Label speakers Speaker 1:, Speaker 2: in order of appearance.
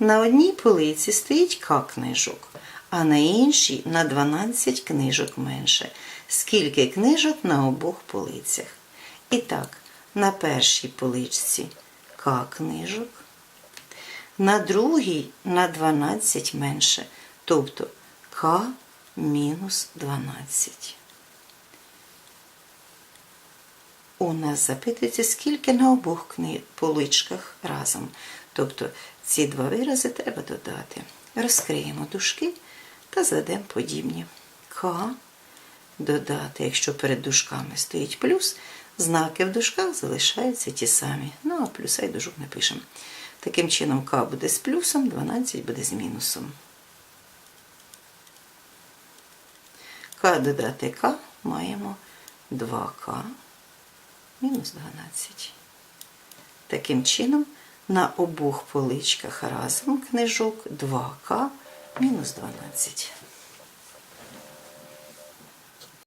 Speaker 1: На одній полиці стоїть К книжок, а на іншій на 12 книжок менше. Скільки книжок на обох полицях? І так, на першій поличці К книжок, на другій на 12 менше, тобто К мінус 12. У нас запитується, скільки на обох поличках разом. Тобто ці два вирази треба додати. Розкриємо дужки та зведемо подібні. К додати, якщо перед дужками стоїть плюс, знаки в дужках залишаються ті самі. Ну, а плюса й дужок не пишемо. Таким чином, К буде з плюсом, 12 буде з мінусом. К додати К маємо 2К мінус 12. Таким чином, на обох поличках разом книжок 2К мінус 12.